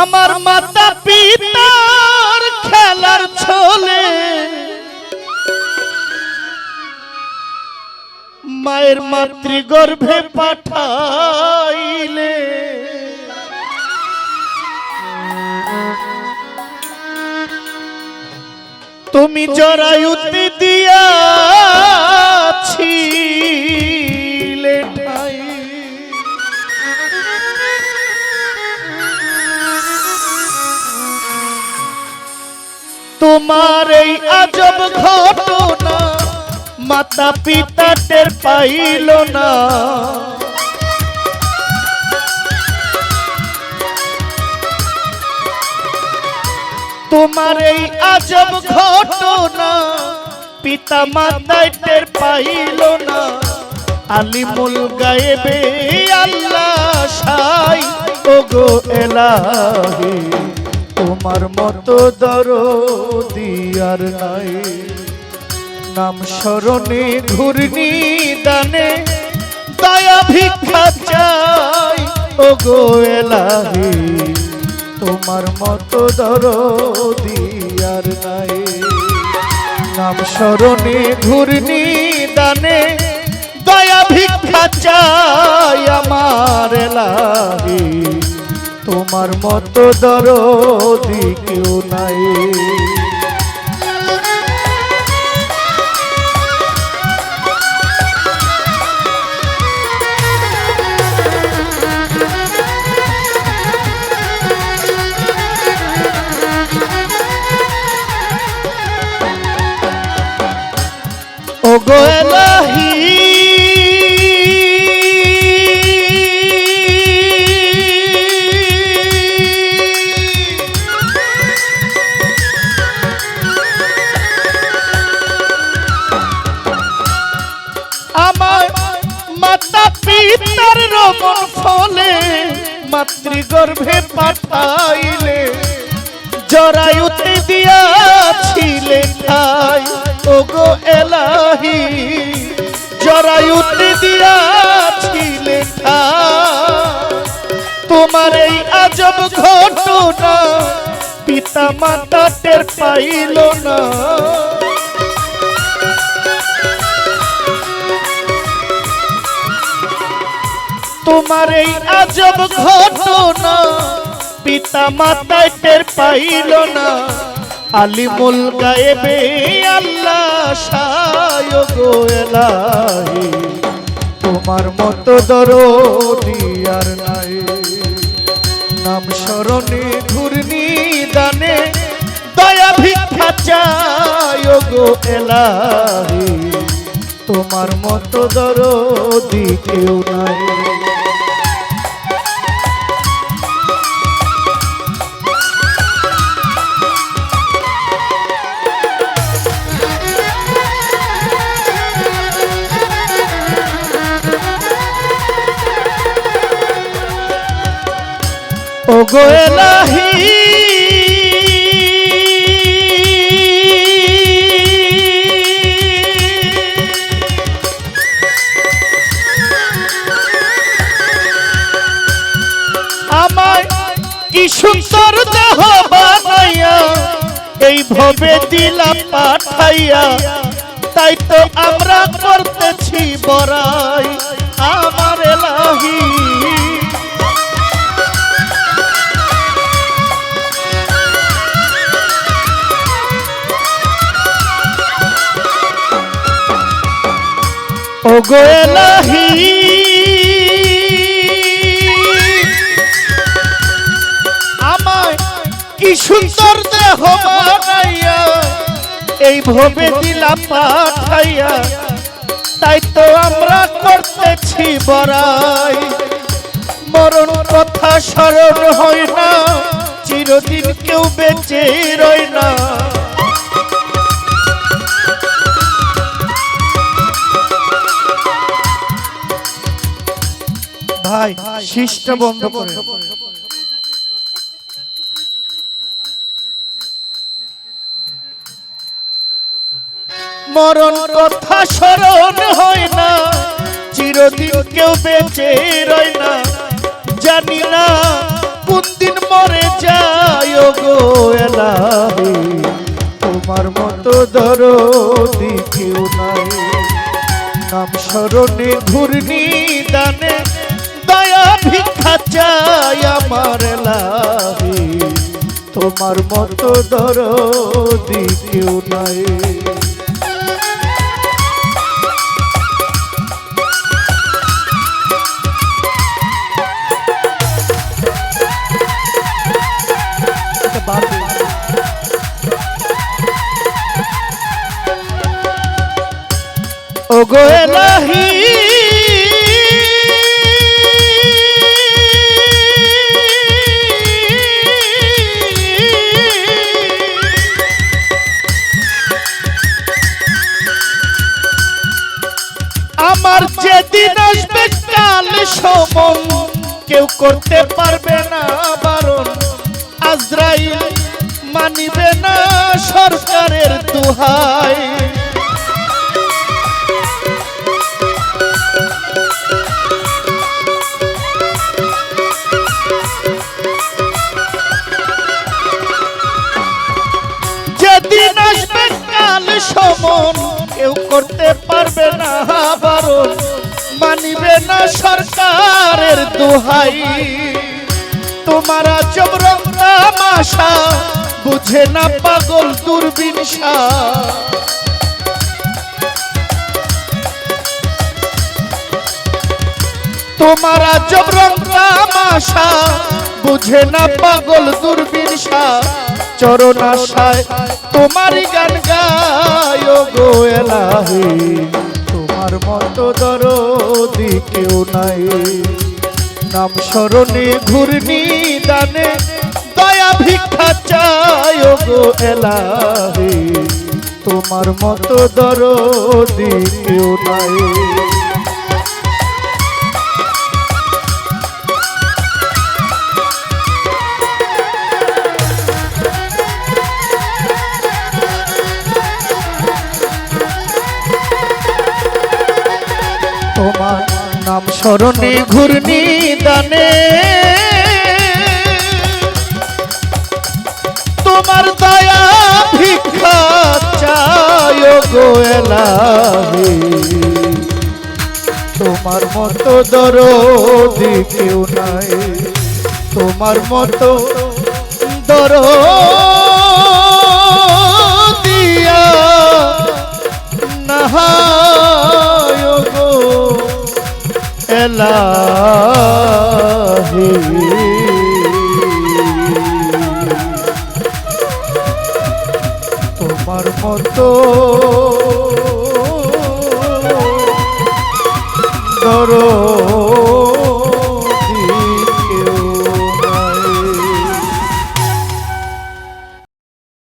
আমার মাতা পিতার খেলার ছলে মায়ের মাতৃগর্ভে পাঠাইলে। তুমি জরায়ুতে দিয়াছিলে তোমার এই আজব ঘটনা মাতা পিতা টের পাইল না। তোমার এই আজব ঘটনা পিতা মাতায় টের পাইল না। আলিমুল গায়েবে আল্লাহ সাই ওগো এলাহি। তোমার মতো দর দিয়ার নাই। নাম স্মরণে ঘূর্ণি দানে দয়া ভিক্ষা চাই। ওগো এলাহি, তোমার মতো দর দিয়ার নাই। নাম স্মরণে ঘূর্ণি দানে দয়া ভিক্ষা চাই আমার এলাহি। তোমার মতো দরদি কেউ নাই। ও গো এলাহি মাতা পিতার রমন ফলে মাতৃগর্ভে পাঠাইলে। জরায়ুতে দিয়াছিলে ঠাই ওগো এলাহি। জরায়ুতে দিয়াছিলে ঠাই তোমার এই আজব ঘটনা পিতা মাতা টের পাইল না। তোমার এই আজব ঘটনা পিতা মাতায় টের পাইল না। আলিমুল গায়েবে আল্লাহ সায় তোমার মতো দরদি আর নাই। নাম স্মরণে ঘূর্ণি দানে দয়া ভিক্ষা চায় গো তোমার মতো দরদি কেউ নাই। ও গো এলাহি। আমায় কি সুন্দর দেহ বানাইয়া এই ভবে দিলাম পাঠাইয়া তাই তো আমরা করতেছি বড়াই ও গো এলাহি। আমায় কি সুন্দর দেহ বানাইয়া এই ভবে দিলাম পাঠাইয়া তাই তো আমরা করতেছি বড়াই। মরণ কথা স্মরণ হয় না চিরদিন কেউ বেঁচে রয় না। ভাই শীষটা বন্ধ করে। মরণ কথা স্মরণ হয় না, চিরদিন কেউ বেঁচে রই না। জানি না কোনদিন মরে যায় গো এলাহি, তোমার মতো ধরো দেখিও নাই। নাম স্মরণে ঘুরনি চাই আমার লাহি তোমার মতো দরদি কেউ নাই। ওগো এলাহি কেউ করতে পারবে না বারণ। আজরাইল মানিবে না সরকারের দুহাই। যেদিন আসবে কাল সমন, কেউ করতে পারবে না বারণ। মানিবে না সরকারের দোহাই। তোমার তামাশা, বুঝে না পাগল দূরবীন তোমার জবরং তামাশা, বুঝে না পাগল দূরবীন শাহ চরণ আশায় তোমারই গান গায় গো এলাহি। তোমার মতো দরদি কেউ নাই। নাম স্মরণে ঘূর্ণি দানে দয়া ভিক্ষা চায় গো এলা তোমার মতো দরদি কেউ নাই। স্মরণে ঘূর্ণি দানে। তোমার দয়া ভিক্ষা চায় গো এলাহি। তোমার মতো দরদি কেউ নাই। তোমার মতো দর এলাহি তোমার মতো দরো